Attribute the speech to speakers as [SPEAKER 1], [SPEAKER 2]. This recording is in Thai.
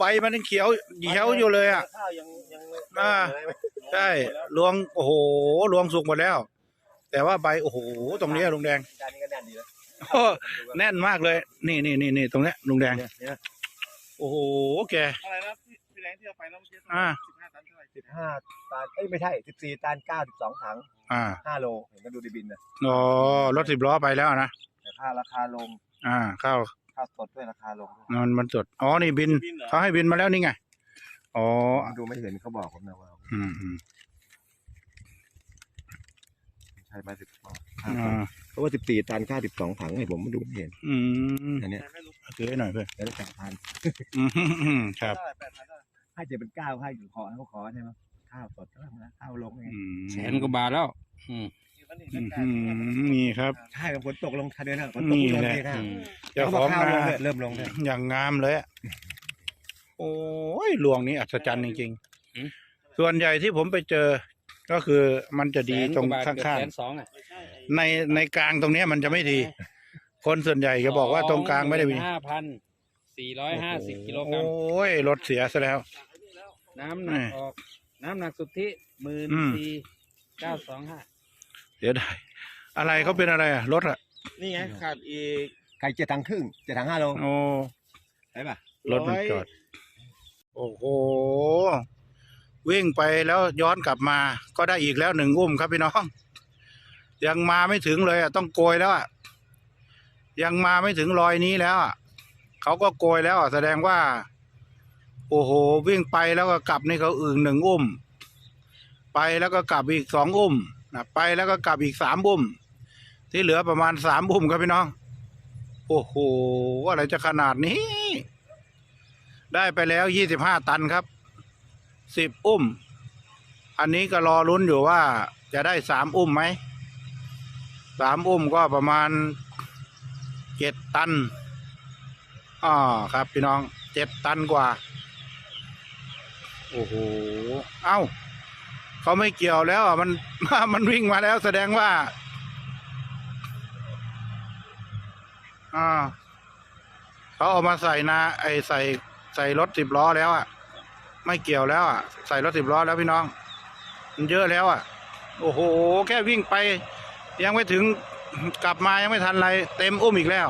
[SPEAKER 1] ใบมันยังเขียวเขียวอยู่เลยอะ
[SPEAKER 2] ข้าวยังยัง
[SPEAKER 1] อ่าใช่รวงโอ้โหรวงสุกหมดแล้ว แต่ว่าใบโอ้โหตรงเนี้ยลุงแดง
[SPEAKER 2] จานนี้ก็แน่นดีนะ
[SPEAKER 1] โอ้แน่นมากเลย นี่นี่นี่นี่ตรงเนี้ยลุงแดง
[SPEAKER 2] เนี่ยเนี่ย
[SPEAKER 1] โอ้โหแก
[SPEAKER 3] อะไรนะพี่พี่แรงที่เอาไปแล้วเมื่อกี้
[SPEAKER 1] อ่า
[SPEAKER 3] สิบห้าตันเท่าไหร่
[SPEAKER 2] สิบห้าตันเอ้ยไม่ใช่สิบสี่ตันเก้าสิบสองถัง
[SPEAKER 1] อ่า
[SPEAKER 2] ห้าโลเห็นก็ดูในบินนะ
[SPEAKER 1] อ๋อรถสิบล้อไปแล้วนะ
[SPEAKER 2] แต่ค่าราคาลง
[SPEAKER 1] อ่าข้าว
[SPEAKER 2] ค่าสดด้วยราคาลง
[SPEAKER 1] มันมันสดอ๋อนี่บิน
[SPEAKER 3] บินเหรอ
[SPEAKER 1] เขาให้บินมาแล้วนี่ไงอ๋อ
[SPEAKER 2] ผมดูไม่เห็นเขาบอกผมนะว่า
[SPEAKER 1] อืมอืม
[SPEAKER 2] ใช่ไหมสิบสอง
[SPEAKER 1] อ่า
[SPEAKER 2] เพราะว่าสิบสี่ตันค่าสิบสองถังให้ผมไม่ดูไม่เห็น
[SPEAKER 1] อืม
[SPEAKER 2] อันเนี้ย
[SPEAKER 3] ไม่รู้
[SPEAKER 1] ซื้อให้หน่อยเพื่อน
[SPEAKER 2] แล้วแปดพัน
[SPEAKER 1] อืมครับ
[SPEAKER 3] เท่าไหร่แปดพันเท่าไหร่
[SPEAKER 2] ให้เจ็ดเป็นเก้าให้อยู่ขอเขาขอใช่ไหมข้าวสดก็แล้วนะข้าวลงไง
[SPEAKER 1] อืม
[SPEAKER 4] แสนกว่าบาทแล้ว อืม
[SPEAKER 3] อยู่วันนี้
[SPEAKER 1] อื
[SPEAKER 3] ก็
[SPEAKER 1] ม
[SPEAKER 3] จ่าย
[SPEAKER 1] อืมนี่ครับ
[SPEAKER 2] ใช่ฝนตกลงทันเดือนนะฝนตก
[SPEAKER 1] นี่
[SPEAKER 2] ลง
[SPEAKER 1] แหละ
[SPEAKER 2] ดีค่ะ
[SPEAKER 4] อืม
[SPEAKER 1] เจ้า
[SPEAKER 2] เขา
[SPEAKER 1] ข
[SPEAKER 2] บอ
[SPEAKER 1] อกง
[SPEAKER 2] ข้าวล
[SPEAKER 1] นาง
[SPEAKER 2] เลยเริ่มลงเลย
[SPEAKER 1] อย่างงามเลยอะโอ้ยหลวงนี้อัศจรรย์จริงๆส่วนใหญ่ที่ผมไปเจอ ก็คือมันจะดีตรง
[SPEAKER 4] แสนกว่บท
[SPEAKER 1] ข้าง
[SPEAKER 4] เกือบแสนสองอะ
[SPEAKER 3] ไม่ใช่ไอ้
[SPEAKER 1] ๆในในกลางตรงเนี้ยมันจะไม่ดี คนส่วนใหญ่จะบอกว่าตรงกลางไม่ได้มี
[SPEAKER 4] ห้าพันสี่ร้อยห้าสิบกิโลกรัม
[SPEAKER 1] โอ้ยรถเสียซะแล้ว
[SPEAKER 4] น้ำหนัก
[SPEAKER 1] นี่
[SPEAKER 4] ออก น้ำหนักสุทธิหมื่น
[SPEAKER 1] อืม
[SPEAKER 4] สี่เก้าสองห้า
[SPEAKER 1] เสียดายอะไรเขาเป็นอะไรอะรถอะ
[SPEAKER 3] นี่ไงขาดอีก
[SPEAKER 2] ไก่เจ็ดถังครึ่งเจ็ดถังห้าโล
[SPEAKER 1] โอ้
[SPEAKER 2] ใช่ป่ะ
[SPEAKER 1] รถมันจอด โอ้โห วิ่งไปแล้วย้อนกลับมา ก็ได้อีกแล้วหนึ่งอุ้มครับพี่น้อง ยังมาไม่ถึงเลยอะต้องโกยแล้วอะยังมาไม่ถึงรอยนี้แล้วอะเขาก็โกยแล้วอะแสดงว่า โอ้โห วิ่งไปแล้วก็กลับนี่เขาอึ่งหนึ่งอุ้ม ไปแล้วก็กลับอีกสองอุ้ม นะไปแล้วก็กลับอีกสามอุ้มที่เหลือประมาณสามอุ้มครับพี่น้อง โอ้โหอะไรจะขนาดนี้ ได้ไปแล้วยี่สิบห้าตันครับสิบอุ้ม อันนี้ก็รอลุ้นอยู่ว่าจะได้สามอุ้มไหมสามอุ้มก็ประมาณเจ็ดตันอ่าครับพี่น้องเจ็ดตันกว่า โอ้โห เอ้า เขาไม่เกี่ยวแล้วอะมันมันวิ่งมาแล้วแสดงว่า อ่าเขาเอามาใส่นาไอใส่ใส่รถสิบล้อแล้วอะ ไม่เกี่ยวแล้วอะ ใส่รถสิบล้อแล้วพี่น้อง มันเยอะแล้วอะ โอ้โห แค่วิ่งไป ยังไม่ถึงกลับมายังไม่ทันไร เต็มอุ้มอีกแล้ว